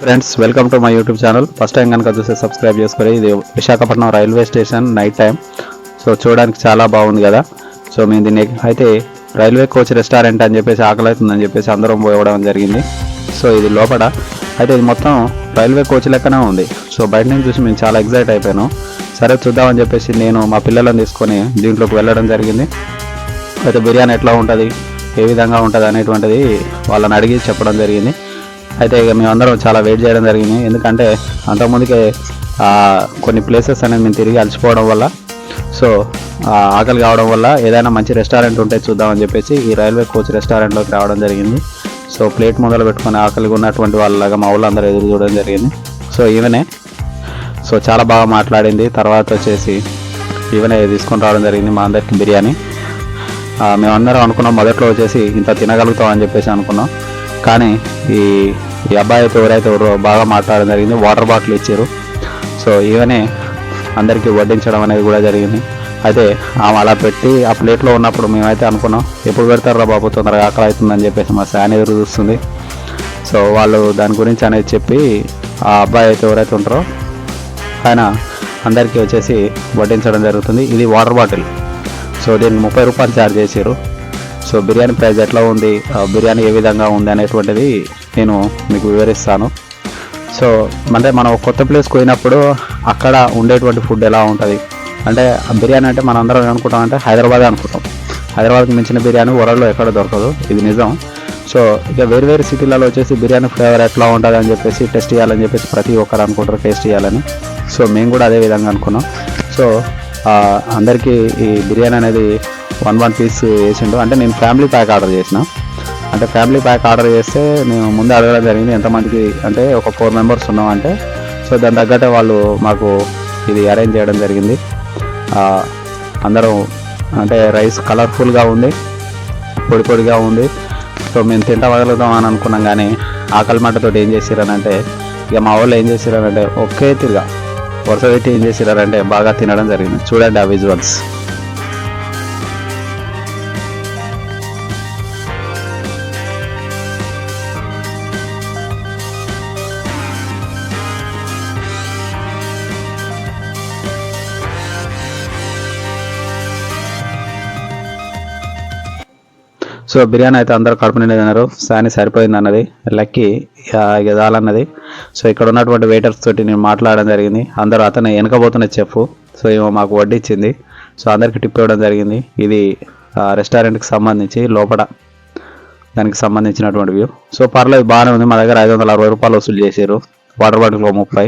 Friends welcome to my YouTube channel. First time కనుక చూస్తే subscribe చేసుకొని ఇది Visakhapatnam railway station night time. So చూడడానికి చాలా బాగుంది కదా. సో మేము దీన్ని అయితే రైల్వే కోచ్ రెస్టారెంట్ అని చెప్పేసి ఆకలి అవుతుందని చెప్పేసి అందరం పోవడం జరిగింది. సో ఇది లోపల అయితే ఇది మొత్తం రైల్వే కోచ్ లెక్కనే ఉంది. సో బయట నుంచి చూసి మేము చాలా ఎగ్జైట్ అయిపోయాను. సరే చూద్దామని చెప్పేసి నేను మా పిల్లలను తీసుకొని దీంట్లోకి వెళ్ళడం జరిగింది. అయితే బిర్యానీ ఎట్లా ఉంటుంది? ఏ విధంగా ఉంటుంది? అనేటువంటిది వాళ్ళని అడిగి చెప్పడం జరిగింది. అయితే ఇక మేమందరం చాలా వెయిట్ చేయడం జరిగింది. ఎందుకంటే అంతకుముందుకే కొన్ని ప్లేసెస్ అనేది మేము తిరిగి అలసిపోవడం వల్ల సో ఆకలి కావడం వల్ల ఏదైనా మంచి రెస్టారెంట్ ఉంటే చూద్దామని చెప్పేసి ఈ రైల్వే కోచ్ రెస్టారెంట్లోకి రావడం జరిగింది. సో ప్లేట్ మొదలు పెట్టుకొని ఆకలిగా ఉన్నటువంటి వాళ్ళలాగా మా వాళ్ళందరూ ఎదురు చూడడం జరిగింది. సో ఈవెనే సో చాలా బాగా మాట్లాడింది. తర్వాత వచ్చేసి ఈవెనే తీసుకొని రావడం జరిగింది మా అందరికి బిర్యానీ. మేమందరం అనుకున్నాం మొదట్లో వచ్చేసి ఇంత తినగలుగుతాం అని చెప్పేసి అనుకున్నాం. కానీ ఈ ఈ అబ్బాయి అయితే ఎవరైతే ఎవరో బాగా మాట్లాడడం జరిగింది వాటర్ బాటిల్ ఇచ్చారు. సో ఇవనే అందరికీ వడ్డించడం అనేది కూడా జరిగింది. అయితే ఆమె అలా పెట్టి ఆ ప్లేట్లో ఉన్నప్పుడు మేమైతే అనుకున్నాం ఎప్పుడు పెడతారా బాబు తొందరగా ఆకలి అవుతుందని చెప్పేసి మా శాన్ ఎదురు చూస్తుంది. సో వాళ్ళు దాని గురించి అనేది చెప్పి ఆ అబ్బాయి అయితే ఎవరైతే ఉంటారో ఆయన అందరికీ వచ్చేసి వడ్డించడం జరుగుతుంది. ఇది వాటర్ బాటిల్ సో దీన్ని ముప్పై రూపాయలు ఛార్జ్ చేశారు. సో బిర్యానీ ప్రైస్ ఎట్లా ఉంది? బిర్యానీ ఏ విధంగా ఉంది అనేటువంటిది నేను మీకు వివరిస్తాను. సో అంటే మనం కొత్త ప్లేస్కి పోయినప్పుడు అక్కడ ఉండేటువంటి ఫుడ్ ఎలా ఉంటుంది? అంటే బిర్యానీ అంటే మనం అందరం అనుకుంటాం అంటే హైదరాబాద్ అనుకుంటాం. హైదరాబాద్కి మించిన బిర్యానీ వరల్డ్లో ఎక్కడ దొరకదు. ఇది నిజం. సో ఇక వేరు వేరు సిటీలలో వచ్చేసి బిర్యానీ ఫ్లేవర్ ఎట్లా ఉంటుంది అని చెప్పేసి టెస్ట్ చేయాలని చెప్పేసి ప్రతి ఒక్కరు అనుకుంటారు టేస్ట్ చేయాలని. సో మేము కూడా అదే విధంగా అనుకున్నాం. సో అందరికీ ఈ బిర్యానీ అనేది వన్ వన్ పీస్ వేసిండు. అంటే నేను ఫ్యామిలీ ప్యాక్ ఆర్డర్ చేసిన. అంటే ఫ్యామిలీ ప్యాక్ ఆర్డర్ చేస్తే నేను ముందే అడగడం జరిగింది ఎంతమందికి అంటే ఒక ఫోర్ మెంబర్స్ ఉన్నాం అంటే సో దాని తగ్గట్టే వాళ్ళు మాకు ఇది అరేంజ్ చేయడం జరిగింది. అందరం అంటే రైస్ కలర్ఫుల్గా ఉంది పొడి పొడిగా ఉంది. సో మేము తింటా వదలుదాం అని అనుకున్నాం కానీ ఆకలి మంటతో ఏం చేసిరనంటే ఇక మా వాళ్ళు ఏం చేసిరనంటే ఒకే తిరిగా వరుస పెట్టి ఏం చేసిరారంటే బాగా తినడం జరిగింది. చూడండి ఆ విజువల్స్ సో బిర్యానీ అయితే అందరూ కడుపు నిండా తిన్నారు. సాని సరిపోయింది అన్నది లక్కీ ఆ, సో ఇక్కడ ఉన్నటువంటి వెయిటర్స్ తోటి నేను మాట్లాడడం జరిగింది. అందరూ అతను వెనకబోతున్న చెఫ్ సో ఏమో మాకు వడ్డిచ్చింది సో అందరికి టిప్ ఇవ్వడం జరిగింది. ఇది రెస్టారెంట్కి సంబంధించి లోపల దానికి సంబంధించినటువంటి వ్యూ సో పర్లేదు బాగానే ఉంది. మా దగ్గర ఐదు వందల అరవై రూపాయలు వసూలు చేశారు. వాటర్ బాటిల్ ఒక ముప్పై.